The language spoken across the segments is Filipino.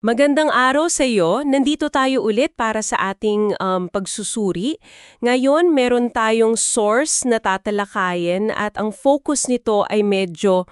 Magandang araw sa iyo. Nandito tayo ulit para sa ating um, pagsusuri. Ngayon, meron tayong source na tatalakayin at ang focus nito ay medyo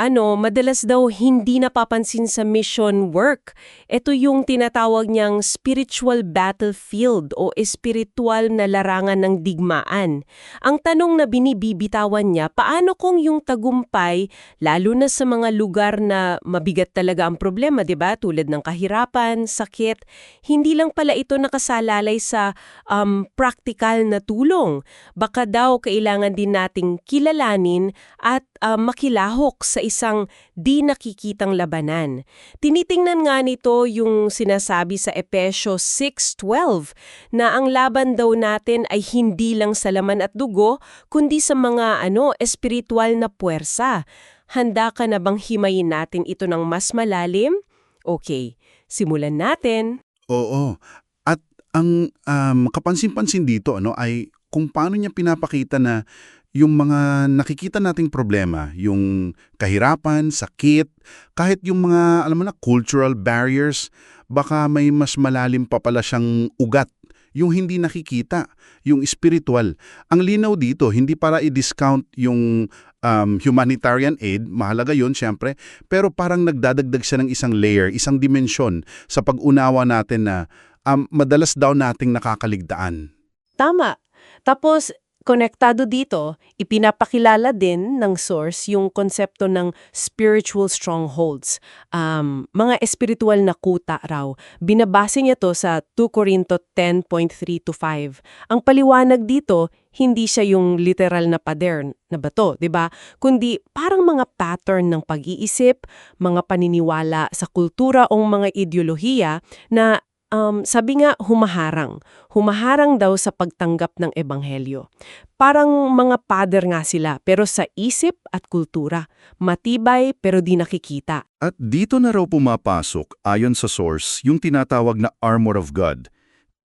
ano, madalas daw hindi napapansin sa mission work. Ito yung tinatawag niyang spiritual battlefield o espiritual na larangan ng digmaan. Ang tanong na binibibitawan niya, paano kung yung tagumpay, lalo na sa mga lugar na mabigat talaga ang problema, 'di ba? Tulad ng kahirapan, sakit, hindi lang pala ito nakasalalay sa um, practical na tulong. Baka daw kailangan din nating kilalanin at uh, makilahok sa isang di nakikitang labanan. Tinitingnan nga nito yung sinasabi sa Epesyo 6.12 na ang laban daw natin ay hindi lang sa laman at dugo, kundi sa mga ano espiritual na puwersa. Handa ka na bang himayin natin ito ng mas malalim? Okay, simulan natin. Oo. At ang um, kapansin-pansin dito ano ay kung paano niya pinapakita na yung mga nakikita nating problema, yung kahirapan, sakit, kahit yung mga alam mo na cultural barriers, baka may mas malalim pa pala siyang ugat yung hindi nakikita, yung spiritual. Ang linaw dito, hindi para i-discount yung um, humanitarian aid, mahalaga yun siyempre, pero parang nagdadagdag siya ng isang layer, isang dimensyon sa pag-unawa natin na um, madalas daw nating nakakaligtaan. Tama. Tapos, konektado dito, ipinapakilala din ng source yung konsepto ng spiritual strongholds. Um, mga espiritual na kuta raw. Binabase niya to sa 2 Corinto 10.3 to 5. Ang paliwanag dito, hindi siya yung literal na pader na bato, 'di ba? Kundi parang mga pattern ng pag-iisip, mga paniniwala sa kultura o mga ideolohiya na um, sabi nga humaharang. Humaharang daw sa pagtanggap ng ebanghelyo. Parang mga pader nga sila, pero sa isip at kultura. Matibay pero di nakikita. At dito na raw pumapasok, ayon sa source, yung tinatawag na armor of God.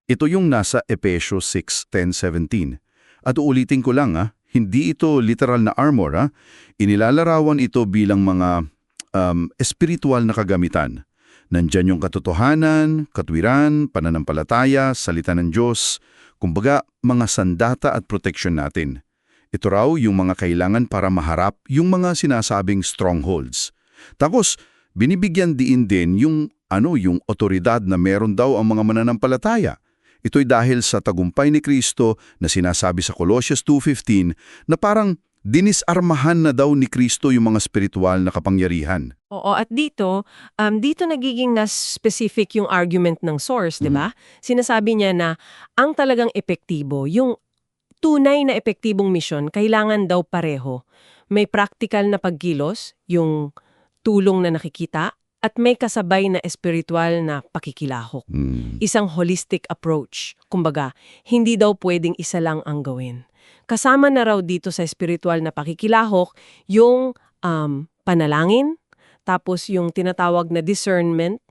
Ito yung nasa Epesyo 6.10.17. At uulitin ko lang, ah, hindi ito literal na armor. Ah. Inilalarawan ito bilang mga um, espiritual na kagamitan. Nandyan yung katotohanan, katwiran, pananampalataya, salita ng Diyos, kumbaga mga sandata at proteksyon natin. Ito raw yung mga kailangan para maharap yung mga sinasabing strongholds. Tapos, binibigyan diin din yung ano yung otoridad na meron daw ang mga mananampalataya. Ito'y dahil sa tagumpay ni Kristo na sinasabi sa Colossians 2.15 na parang dinisarmahan na daw ni Kristo yung mga spiritual na kapangyarihan. Oo, at dito, um, dito nagiging na specific yung argument ng source, di ba? Sinasabi niya na ang talagang epektibo, yung tunay na epektibong misyon, kailangan daw pareho. May practical na pagkilos, yung tulong na nakikita, at may kasabay na espiritual na pakikilahok. Mm. Isang holistic approach. Kumbaga, hindi daw pwedeng isa lang ang gawin. Kasama na raw dito sa spiritual na pakikilahok yung um, panalangin, tapos yung tinatawag na discernment,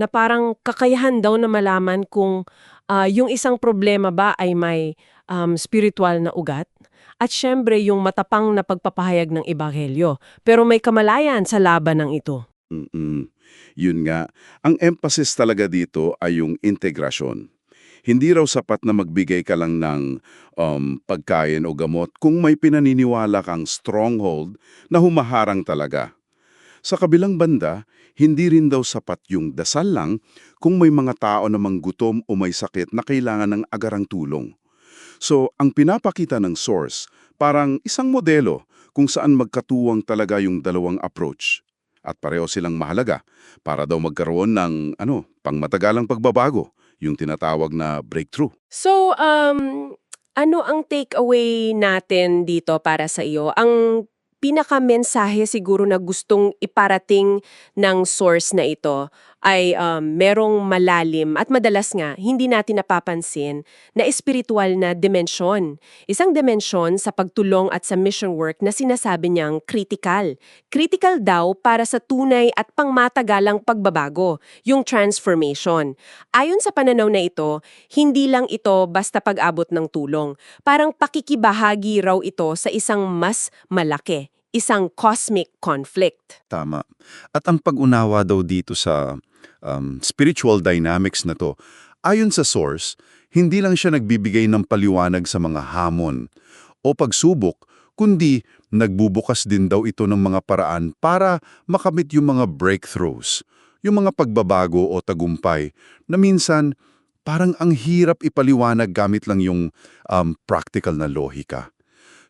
na parang kakayahan daw na malaman kung uh, yung isang problema ba ay may um, spiritual na ugat, at syempre yung matapang na pagpapahayag ng ebanghelyo. Pero may kamalayan sa laban ng ito. Mm-mm. Yun nga, ang emphasis talaga dito ay yung integrasyon. Hindi raw sapat na magbigay ka lang ng um, pagkain o gamot kung may pinaniniwala kang stronghold na humaharang talaga. Sa kabilang banda, hindi rin daw sapat yung dasal lang kung may mga tao namang gutom o may sakit na kailangan ng agarang tulong. So, ang pinapakita ng source, parang isang modelo kung saan magkatuwang talaga yung dalawang approach. At pareho silang mahalaga para daw magkaroon ng ano, pangmatagalang pagbabago yung tinatawag na breakthrough. So, um, ano ang takeaway natin dito para sa iyo? Ang pinaka-mensahe siguro na gustong iparating ng source na ito ay um, merong malalim at madalas nga hindi natin napapansin na espiritual na dimensyon. Isang dimensyon sa pagtulong at sa mission work na sinasabi niyang critical. Critical daw para sa tunay at pangmatagalang pagbabago, yung transformation. Ayon sa pananaw na ito, hindi lang ito basta pag-abot ng tulong. Parang pakikibahagi raw ito sa isang mas malaki isang cosmic conflict. Tama. At ang pag-unawa daw dito sa um, spiritual dynamics na to, ayon sa source, hindi lang siya nagbibigay ng paliwanag sa mga hamon o pagsubok, kundi nagbubukas din daw ito ng mga paraan para makamit yung mga breakthroughs, yung mga pagbabago o tagumpay na minsan parang ang hirap ipaliwanag gamit lang yung um, practical na lohika.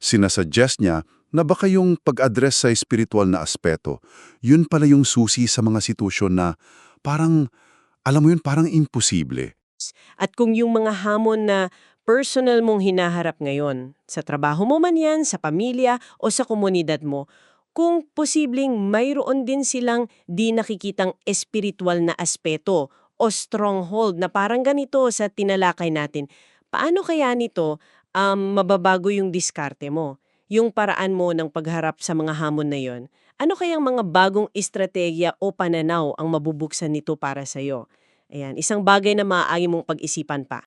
Sinasuggest niya na baka yung pag-address sa spiritual na aspeto, yun pala yung susi sa mga sitwasyon na parang, alam mo yun, parang imposible. At kung yung mga hamon na personal mong hinaharap ngayon, sa trabaho mo man yan, sa pamilya o sa komunidad mo, kung posibleng mayroon din silang di nakikitang espiritual na aspeto o stronghold na parang ganito sa tinalakay natin, paano kaya nito um, mababago yung diskarte mo? Yung paraan mo ng pagharap sa mga hamon na yon? Ano kayang mga bagong estrategya o pananaw ang mabubuksan nito para sa'yo? Ayan, isang bagay na maaari mong pag-isipan pa.